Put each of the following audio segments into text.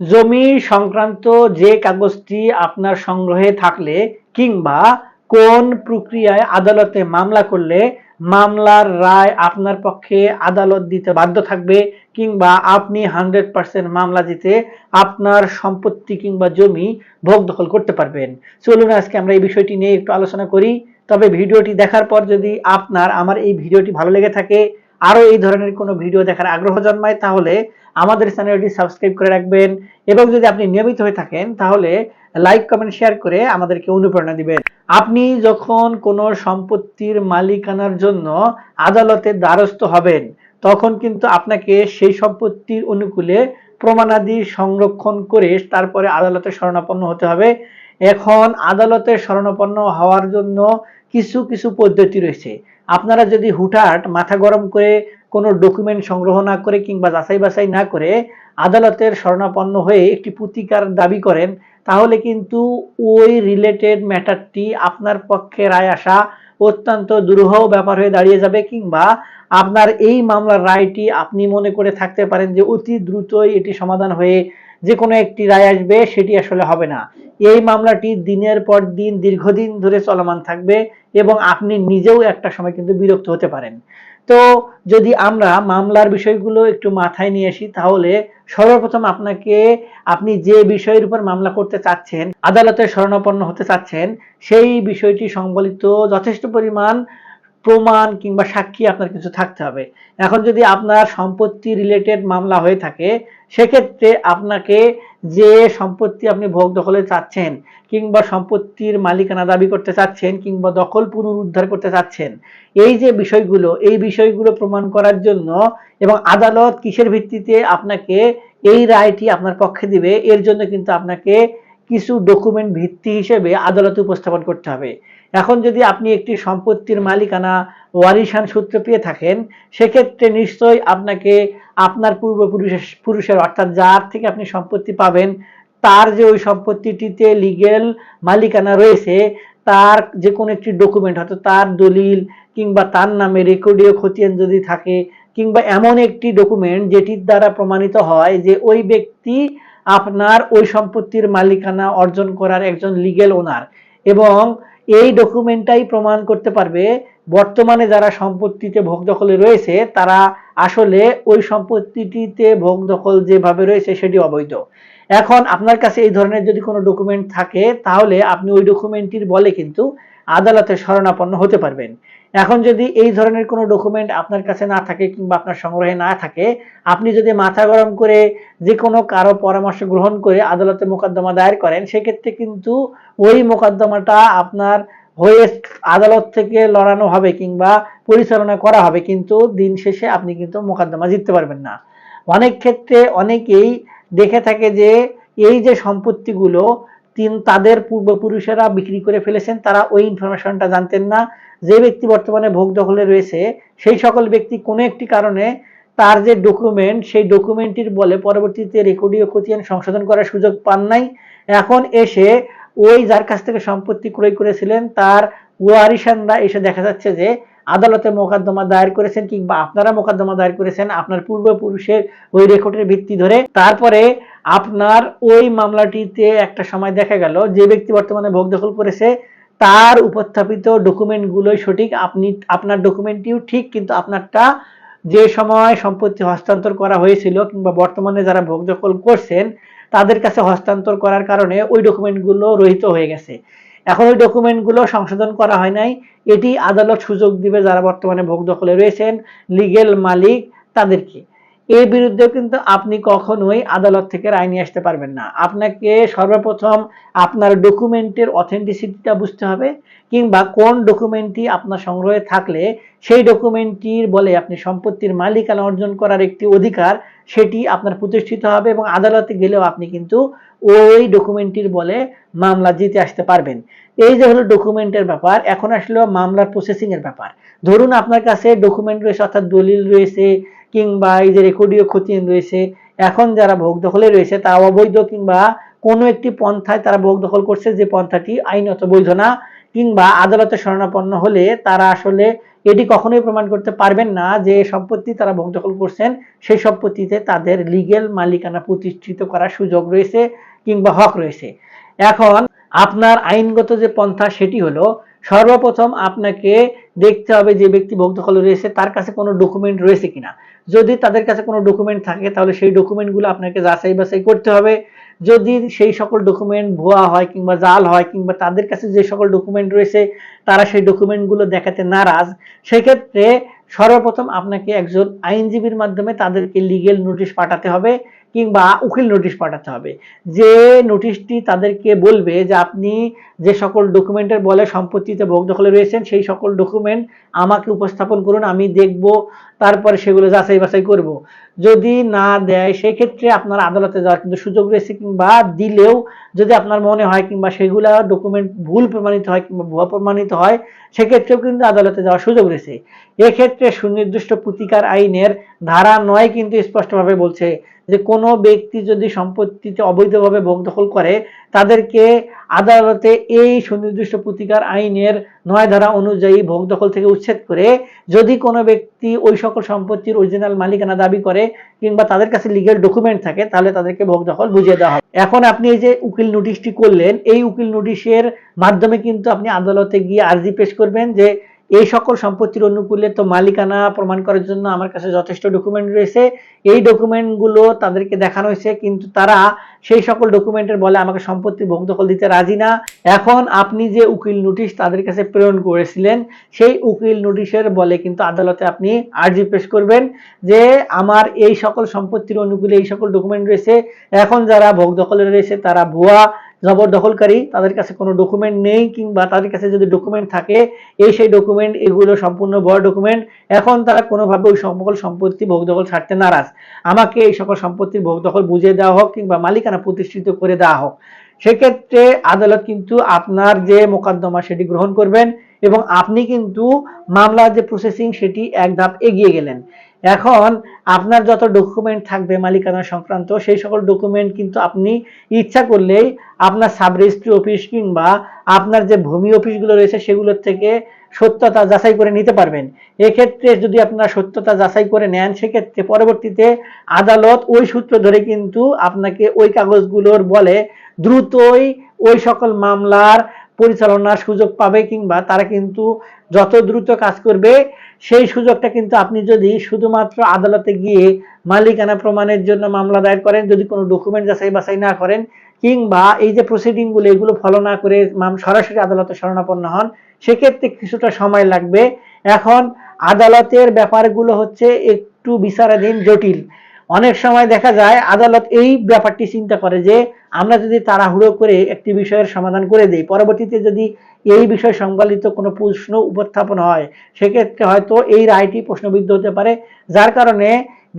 জমি সংক্রান্ত যে কাগজটি আপনার সংগ্রহে থাকলে কিংবা কোন প্রক্রিয়ায় আদালতে মামলা করলে মামলার রায় আপনার পক্ষে আদালত দিতে বাধ্য থাকবে কিংবা আপনি হান্ড্রেড পার্সেন্ট মামলা দিতে আপনার সম্পত্তি কিংবা জমি ভোগ দখল করতে পারবেন। চলুন আজকে আমরা এই বিষয়টি নিয়ে একটু আলোচনা করি। তবে ভিডিওটি দেখার পর যদি আপনার আমার এই ভিডিওটি ভালো লেগে থাকে আরও এই ধরনের কোনো ভিডিও দেখার আগ্রহ জন্মায়, তাহলে আমাদের চ্যানেলটি সাবস্ক্রাইব করে রাখবেন এবং যদি আপনি নিয়মিত হয়ে থাকেন, তাহলে লাইক কমেন্ট শেয়ার করে আমাদেরকে অনুপ্রেরণা দিবেন। আপনি যখন কোনো সম্পত্তির মালিকানার জন্য আদালতে দ্বারস্থ হবেন, তখন কিন্তু আপনাকে সেই সম্পত্তির অনুকূলে প্রমাণাদি সংরক্ষণ করে তারপরে আদালতে শরণাপন্ন হতে হবে। এখন আদালতে শরণাপন্ন হওয়ার জন্য কিছু কিছু পদ্ধতি রয়েছে। আপনারা যদি হুটহাট মাথা গরম করে কোনো ডকুমেন্ট সংগ্রহ না করে কিংবা যাচাই বাছাই না করে আদালতের শরণাপন্ন হয়ে একটি প্রতিকার দাবি করেন, তাহলে কিন্তু ওই রিলেটেড ম্যাটারটি আপনার পক্ষে রায় আসা অত্যন্ত দুরূহ ব্যাপার হয়ে দাঁড়িয়ে যাবে কিংবা আপনার এই মামলার রায়টি আপনি মনে করে থাকতে পারেন যে অতি দ্রুতই এটি সমাধান হয়ে যে কোনো একটি রায় আসবে, সেটি আসলে হবে না। এই মামলাটি দিনের পর দিন, দীর্ঘদিন ধরে চলমান থাকবে এবং আপনি নিজেও একটা সময় কিন্তু বিরক্ত হতে পারেন। তো যদি আমরা মামলার বিষয়গুলো একটু মাথায় নিয়ে আসি, তাহলে সর্বপ্রথম আপনাকে, আপনি যে বিষয়ের উপর মামলা করতে চাচ্ছেন, আদালতে শরণাপন্ন হতে চাচ্ছেন, সেই বিষয়টি সংবলিত যথেষ্ট পরিমাণ প্রমাণ কিংবা সাক্ষী আপনার কিছু থাকতে হবে। এখন যদি আপনার সম্পত্তি রিলেটেড মামলা হয়ে থাকে সেক্ষেত্রে আপনাকে যে সম্পত্তি আপনি ভোগ দখলে চাচ্ছেন কিংবা সম্পত্তির মালিকানা দাবি করতে চাচ্ছেন কিংবা দখল পুনরুদ্ধার করতে চাচ্ছেন, এই যে বিষয়গুলো, এই বিষয়গুলো প্রমাণ করার জন্য এবং আদালত কিসের ভিত্তিতে আপনাকে এই রায়টি আপনার পক্ষে দিবে, এর জন্য কিন্তু আপনাকে কিছু ডকুমেন্ট ভিত্তি হিসেবে আদালতে উপস্থাপন করতে হবে। এখন যদি আপনি একটি সম্পত্তির মালিকানা ওয়ারিশান সূত্র পেয়ে থাকেন, সেক্ষেত্রে নিশ্চয়ই আপনাকে আপনার পূর্বপুরুষের পুরুষের, অর্থাৎ যার থেকে আপনি সম্পত্তি পাবেন, তার যে ওই সম্পত্তিটিতে লিগেল মালিকানা রয়েছে, তার যে কোনো একটি ডকুমেন্ট হয়তো তার দলিল কিংবা তার নামে রেকর্ডীয় খতিয়ান যদি থাকে, কিংবা এমন একটি ডকুমেন্ট যেটির দ্বারা প্রমাণিত হয় যে ওই ব্যক্তি আপনার ওই সম্পত্তির মালিকানা অর্জন করার একজন লিগেল ওনার এবং এই ডকুমেন্টটাই প্রমাণ করতে পারবে, বর্তমানে যারা সম্পত্তিতে ভোগ দখলে রয়েছে, তারা আসলে ওই সম্পত্তিটিতে ভোগ দখল যেভাবে রয়েছে সেটি অবৈধ। এখন আপনার কাছে এই ধরনের যদি কোনো ডকুমেন্ট থাকে, তাহলে আপনি ওই ডকুমেন্টটির বলে কিন্তু আদালতে শরণাপন্ন হতে পারবেন। এখন যদি এই ধরনের কোনো ডকুমেন্ট আপনার কাছে না থাকে কিংবা আপনার সংগ্রহে না থাকে, আপনি যদি মাথা গরম করে যে কোনো কারও পরামর্শ গ্রহণ করে আদালতে মোকদ্দমা দায়ের করেন, সেক্ষেত্রে কিন্তু ওই মোকদ্দমাটা আপনার হয়ে আদালত থেকে লড়ানো হবে কিংবা পরিচালনা করা হবে, কিন্তু দিন শেষে আপনি কিন্তু মোকদ্দমা জিততে পারবেন না। অনেক ক্ষেত্রে অনেকেই দেখে থাকে যে এই যে সম্পত্তিগুলো তিন তাদের পূর্বপুরুষেরা বিক্রি করে ফেলেছেন, তারা ওই ইনফরমেশনটা জানতেন না। যে ব্যক্তি বর্তমানে ভোগ দখলে রয়েছে, সেই সকল ব্যক্তি কোনো একটি কারণে তার যে ডকুমেন্ট সেই ডকুমেন্টটির বলে পরবর্তীতে রেকর্ডীয় খতিয়ান সংশোধন করার সুযোগ পান নাই। এখন এসে ওই যার কাছ থেকে সম্পত্তি ক্রয় করেছিলেন, তার ওয়ারিসানরা এসে দেখা যাচ্ছে যে আদালতে মোকদ্দমা দায়ের করেছেন কিংবা আপনারা মোকদ্দমা দায়ের করেছেন আপনার পূর্বপুরুষের ওই রেকর্ডের ভিত্তি ধরে। তারপরে আপনার ওই মামলাটিতে একটা সময় দেখা গেল, যে ব্যক্তি বর্তমানে ভোগ দখল করেছে, তার উপস্থাপিত ডকুমেন্টগুলোই সঠিক, আপনি, আপনার ডকুমেন্টটিও ঠিক, কিন্তু আপনারটা যে সময় সম্পত্তি হস্তান্তর করা হয়েছিল কিংবা বর্তমানে যারা ভোগ দখল করছেন, তাদের কাছে হস্তান্তর করার কারণে ওই ডকুমেন্টগুলো রহিত হয়ে গেছে। এখন ওই ডকুমেন্টগুলো সংশোধন করা হয় নাই, এটি আদালত সুযোগ দিবে যারা বর্তমানে ভোগ দখলে রয়েছেন লিগেল মালিক তাদেরকে। এর বিরুদ্ধে কিন্তু আপনি কখনোই আদালত থেকে রায় নিয়ে আসতে পারবেন না। আপনাকে সর্বপ্রথম আপনার ডকুমেন্টের অথেন্টিসিটিটা বুঝতে হবে কিংবা কোন ডকুমেন্টটি আপনার সংগ্রহে থাকলে সেই ডকুমেন্টটির বলে আপনি সম্পত্তির মালিকানা অর্জন করার একটি অধিকার সেটি আপনার প্রতিষ্ঠিত হবে এবং আদালতে গেলেও আপনি কিন্তু ওই ডকুমেন্টটির বলে মামলা জিতে আসতে পারবেন। এই যে হলো ডকুমেন্টের ব্যাপার, এখন আসলে মামলার প্রসেসিংয়ের ব্যাপার। ধরুন আপনার কাছে ডকুমেন্ট রয়েছে, অর্থাৎ দলিল রয়েছে কিংবা এই যে রেকর্ডীয় খতিয়ান রয়েছে, এখন যারা ভোগ দখলে রয়েছে তা অবৈধ কিংবা কোনো একটি পন্থায় তারা ভোগ দখল করছে যে পন্থাটি আইনত বৈধ না, কিংবা আদালতে শরণাপন্ন হলে তারা আসলে এটি কখনোই প্রমাণ করতে পারবেন না যে সম্পত্তি তারা ভোগ দখল করছেন, সেই সম্পত্তিতে তাদের লিগেল মালিকানা প্রতিষ্ঠিত করার সুযোগ রয়েছে কিংবা হক রয়েছে। এখন আপনার আইনগত যে পন্থা সেটি হলো, সর্বপ্রথম আপনাকে দেখতে হবে যে ব্যক্তি দখল রয়েছে, তার কাছে কোনো ডকুমেন্ট রয়েছে কিনা। যদি তাদের কাছে কোনো ডকুমেন্ট থাকে, তাহলে সেই ডকুমেন্টগুলো আপনাকে যাচাই বাছাই করতে হবে। যদি সেই সকল ডকুমেন্ট ভুয়া হয় কিংবা জাল হয়, কিংবা তাদের কাছে যে সকল ডকুমেন্ট রয়েছে, তারা সেই ডকুমেন্টগুলো দেখাতে নারাজ, সেক্ষেত্রে সর্বপ্রথম আপনাকে একজন আইনজীবীর মাধ্যমে তাদেরকে লিগেল নোটিশ পাঠাতে হবে কিংবা উকিল নোটিশ পাঠাতে হবে। যে নোটিশটি তাদেরকে বলবে যে আপনি যে সকল ডকুমেন্টের বলে সম্পত্তিতে ভোগ দখলে রয়েছেন, সেই সকল ডকুমেন্ট আমাকে উপস্থাপন করুন, আমি দেখব তারপরে সেগুলো যাচাই বাছাই করব। যদি না দেয়, সেক্ষেত্রে আপনার আদালতে যাওয়ার কিন্তু সুযোগ রয়েছে কিংবা দিলেও যদি আপনার মনে হয় কিংবা সেগুলো ডকুমেন্ট ভুল প্রমাণিত হয় কিংবা ভুয়া প্রমাণিত হয়, সেক্ষেত্রেও কিন্তু আদালতে যাওয়ার সুযোগ রয়েছে। এক্ষেত্রে সুনির্দিষ্ট প্রতিকার আইনের ধারা নয় কিন্তু স্পষ্টভাবে বলছে যে কোনো ব্যক্তি যদি সম্পত্তিতে অবৈধভাবে ভোগ দখল করে, তাদেরকে আদালতে এই সুনির্দিষ্ট প্রতিকার আইনের নয় ধারা অনুযায়ী ভোগ দখল থেকে উচ্ছেদ করে যদি কোনো ব্যক্তি ওই সকল সম্পত্তির অরিজিনাল মালিকানা দাবি করে কিংবা তাদের কাছে লিগেল ডকুমেন্ট থাকে, তাহলে তাদেরকে ভোগ দখল বুঝিয়ে দেওয়া হবে। এখন আপনি এই যে উকিল নোটিশটি করলেন, এই উকিল নোটিশের মাধ্যমে কিন্তু আপনি আদালতে গিয়ে আর্জি পেশ করবেন যে এই সকল সম্পত্তির অনুকূলে তো মালিকানা প্রমাণ করার জন্য আমার কাছে যথেষ্ট ডকুমেন্ট রয়েছে। এই ডকুমেন্টগুলো তাদেরকে দেখানো হয়েছে, কিন্তু তারা সেই সকল ডকুমেন্টের বলে আমাকে সম্পত্তি ভোগ দখল দিতে রাজি না। এখন আপনি যে উকিল নোটিশ তাদের কাছে প্রেরণ করেছিলেন, সেই উকিল নোটিশের বলে কিন্তু আদালতে আপনি আর্জি পেশ করবেন যে আমার এই সকল সম্পত্তির অনুকূলে এই সকল ডকুমেন্ট রয়েছে। এখন যারা ভোগ দখলে রয়েছে তারা ভুয়া জবরদখলকারী, তাদের কাছে কোনো ডকুমেন্ট নেই কিংবা তাদের কাছে যদি ডকুমেন্ট থাকে, এই সেই ডকুমেন্ট এগুলো সম্পূর্ণ বড় ডকুমেন্ট এখন তারা কোনোভাবে ওই সকল সম্পত্তি ভোগ দখল ছাড়তে নারাজ। আমাকে এই সকল সম্পত্তির ভোগ দখল বুঝিয়ে দেওয়া হোক কিংবা মালিকানা প্রতিষ্ঠিত করে দেওয়া হোক। সেক্ষেত্রে আদালত কিন্তু আপনার যে মোকদ্দমা সেটি গ্রহণ করবেন এবং আপনি কিন্তু মামলার যে প্রসেসিং সেটি এক ধাপ এগিয়ে গেলেন। এখন আপনার যত ডকুমেন্ট থাকবে মালিকানা সংক্রান্ত, সেই সকল ডকুমেন্ট কিন্তু আপনি ইচ্ছা করলেই আপনার সাব রেজিস্ট্রি অফিস কিংবা আপনার যে ভূমি অফিসগুলো রয়েছে সেগুলোর থেকে সত্যতা যাচাই করে নিতে পারবেন। এক্ষেত্রে যদি আপনারা সত্যতা যাচাই করে নেন, সেক্ষেত্রে পরবর্তীতে আদালত ওই সূত্র ধরে কিন্তু আপনাকে ওই কাগজগুলোর বলে দ্রুতই ওই সকল মামলার পরিচালনার সুযোগ পাবে কিংবা তারা কিন্তু যত দ্রুত কাজ করবে, সেই সুযোগটা কিন্তু আপনি যদি শুধুমাত্র আদালতে গিয়ে মালিকানা প্রমাণের জন্য মামলা দায়ের করেন, যদি কোনো ডকুমেন্ট যাচাই বাছাই না করেন, কিংবা এই যে প্রসিডিংগুলো এগুলো ফলো না করে সরাসরি আদালতে শরণাপন্ন হন, সেক্ষেত্রে কিছুটা সময় লাগবে। এখন আদালতের ব্যাপারগুলো হচ্ছে একটু বিচারাধীন, জটিল। অনেক সময় দেখা যায় আদালত এই ব্যাপারটি চিন্তা করে যে, আমরা যদি তাড়াহুড়ো করে একটি বিষয়ের সমাধান করে দিই, পরবর্তীতে যদি এই বিষয় সংবলিত কোনো প্রশ্ন উপস্থাপন হয়, সেক্ষেত্রে হয়তো এই রায়টি প্রশ্নবিদ্ধ হতে পারে। যার কারণে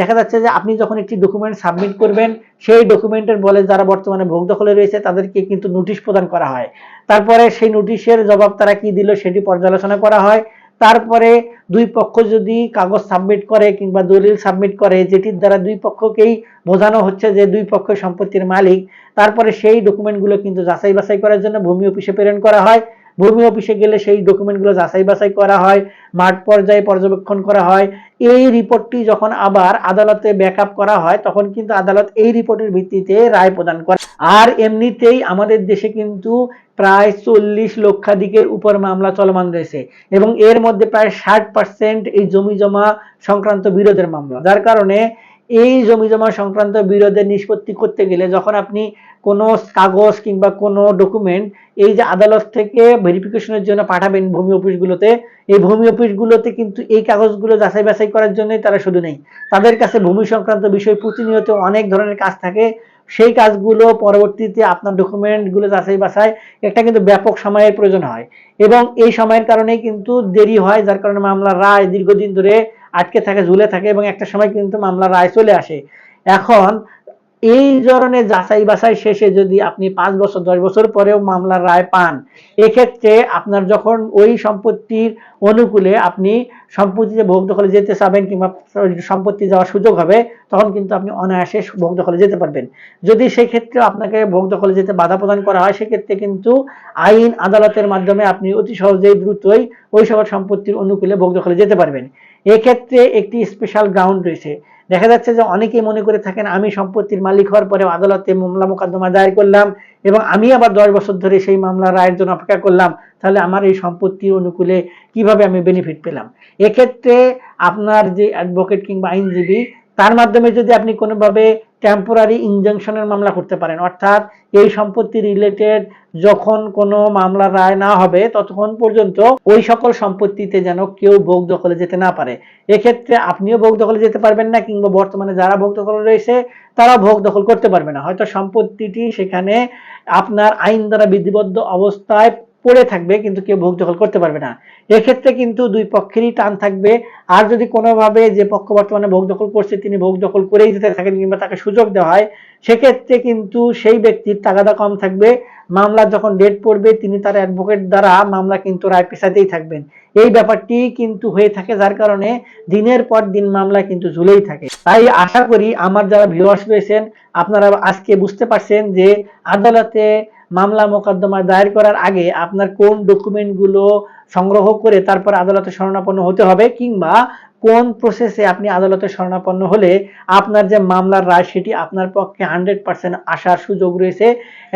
দেখা যাচ্ছে যে, আপনি যখন একটি ডকুমেন্ট সাবমিট করবেন, সেই ডকুমেন্টের বলে যারা বর্তমানে ভোগ দখলে রয়েছে, তাদেরকে কিন্তু নোটিশ প্রদান করা হয়। তারপরে সেই নোটিশের জবাব তারা কি দিল, সেটি পর্যালোচনা করা হয়। তারপরে দুই পক্ষ যদি কাগজ সাবমিট করে কিংবা দলিল সাবমিট করে, যেটির দ্বারা দুই পক্ষকেই বোঝানো হচ্ছে যে দুই পক্ষ সম্পত্তির মালিক, তারপরে সেই ডকুমেন্টগুলো কিন্তু যাচাই বাছাই করার জন্য ভূমি অফিসে প্রেরণ করা হয়। ভূমি অফিসে গেলে সেই ডকুমেন্টগুলো যাচাই বাছাই করা হয়, মাঠ পর্যায়ে পর্যবেক্ষণ করা হয় এই রিপোর্টটি যখন আবার আদালতে ব্যাক করা হয়, তখন কিন্তু আদালত এই রিপোর্টের ভিত্তিতে রায় প্রদান করে। আর এমনিতেই আমাদের দেশে কিন্তু প্রায় চল্লিশ লক্ষাধিকের উপর মামলা চলমান রয়েছে এবং এর মধ্যে প্রায় ষাট পার্সেন্ট এই জমি জমা সংক্রান্ত বিরোধের মামলা। যার কারণে এই জমি জমা সংক্রান্ত বিরোধের নিষ্পত্তি করতে গেলে যখন আপনি কোনো কাগজ কিংবা কোনো ডকুমেন্ট এই যে আদালত থেকে ভেরিফিকেশনের জন্য পাঠাবেন ভূমি অফিসগুলোতে, এই ভূমি অফিসগুলোতে কিন্তু এই কাগজগুলো যাচাই বাছাই করার জন্যই তারা শুধু নেই। তাদের কাছে ভূমি সংক্রান্ত বিষয় প্রতিনিয়ত অনেক ধরনের কাজ থাকে। সেই কাজগুলো পরবর্তীতে আপনার ডকুমেন্টগুলো যাচাই বাছাই একটা কিন্তু ব্যাপক সময়ের প্রয়োজন হয়। এবং এই সময়ের কারণে কিন্তু দেরি হয়, যার কারণে মামলার রায় দীর্ঘদিন ধরে আটকে থাকে, ঝুলে থাকে এবং একটা সময় কিন্তু মামলার রায় চলে আসে। এখন এই ধরনের যাচাই বাছাই শেষে যদি আপনি পাঁচ বছর, দশ বছর পরেও মামলার রায় পান, এক্ষেত্রে আপনার যখন ওই সম্পত্তির অনুকূলে আপনি সম্পত্তিতে ভোগ দখলে যেতে চাবেন কিংবা সম্পত্তি যাওয়ার সুযোগ হবে, তখন কিন্তু আপনি অনায়াসে ভোগ দখলে যেতে পারবেন। যদি সেক্ষেত্রে আপনাকে ভোগ দখলে যেতে বাধা প্রদান করা হয়, সেক্ষেত্রে কিন্তু আইন আদালতের মাধ্যমে আপনি অতি সহজেই দ্রুতই ওই সকল সম্পত্তির অনুকূলে ভোগ দখলে যেতে পারবেন। এক্ষেত্রে একটি স্পেশাল গ্রাউন্ড রয়েছে। দেখা যাচ্ছে যে অনেকেই মনে করে থাকেন, আমি সম্পত্তির মালিক হওয়ার পরে আদালতে মামলা মোকদ্দমা দায়ের করলাম এবং আমি আবার দশ বছর ধরে সেই মামলার রায়ের জন্য অপেক্ষা করলাম, তাহলে আমার এই সম্পত্তি অনুকূলে কীভাবে আমি বেনিফিট পেলাম? এক্ষেত্রে আপনার যে অ্যাডভোকেট কিংবা আইনজীবী তার মাধ্যমে যদি আপনি কোনোভাবে টেম্পোরারি ইনজাংশনের মামলা করতে পারেন, অর্থাৎ এই সম্পত্তি রিলেটেড যখন কোনো মামলা রায় না হবে, ততক্ষণ পর্যন্ত ওই সকল সম্পত্তিতে যেন কেউ ভোগ দখলে যেতে না পারে। এক্ষেত্রে আপনিও ভোগ দখলে যেতে পারবেন না, কিংবা বর্তমানে যারা ভোগ দখলে রয়েছে তারা ভোগ দখল করতে পারবে না। হয়তো সম্পত্তিটি সেখানে আপনার আইন দ্বারা বিধিবদ্ধ অবস্থায় পড়ে থাকবে, কিন্তু কেউ ভোগ দখল করতে পারবে না। এক্ষেত্রে কিন্তু দুই পক্ষেরই টান থাকবে। আর যদি কোনোভাবে যে পক্ষ বর্তমানে ভোগ দখল করছে, তিনি ভোগ দখল করেই যেতে থাকেন কিংবা তাকে সুযোগ দেওয়া হয়, সেক্ষেত্রে কিন্তু সেই ব্যক্তির তাগাদা কম থাকবে। মামলা যখন ডেট পড়বে, তিনি তার অ্যাডভোকেট দ্বারা মামলা কিন্তু রায় পেশাতেই থাকবেন। এই ব্যাপারটি কিন্তু হয়ে থাকে, যার কারণে দিনের পর দিন মামলা কিন্তু ঝুলেই থাকে। তাই আশা করি আমার যারা ভিউয়ার্স রয়েছেন, আপনারা আজকে বুঝতে পারছেন যে আদালতে মামলা মোকদ্দমা দায়ের করার আগে আপনার কোন ডকুমেন্টগুলো সংগ্রহ করে তারপর আদালতে শরণাপন্ন হতে হবে কিংবা কোন প্রসেসে আপনি আদালতে শরণাপন্ন হলে আপনার যে মামলার রায় সেটি আপনার পক্ষে হান্ড্রেড পার্সেন্ট আসার সুযোগ রয়েছে।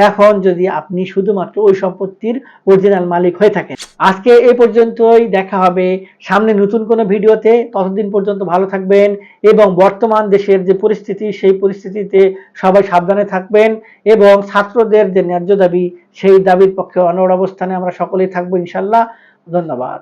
এখন যদি আপনি শুধুমাত্র ওই সম্পত্তির অরিজিনাল মালিক হয়ে থাকেন। আজকে এ পর্যন্তই, দেখা হবে সামনে নতুন কোনো ভিডিওতে। ততদিন পর্যন্ত ভালো থাকবেন এবং বর্তমান দেশের যে পরিস্থিতি, সেই পরিস্থিতিতে সবাই সাবধানে থাকবেন এবং ছাত্রদের যে ন্যায্য দাবি, সেই দাবির পক্ষে অনড় অবস্থানে আমরা সকলেই থাকব ইনশাল্লাহ। ধন্যবাদ।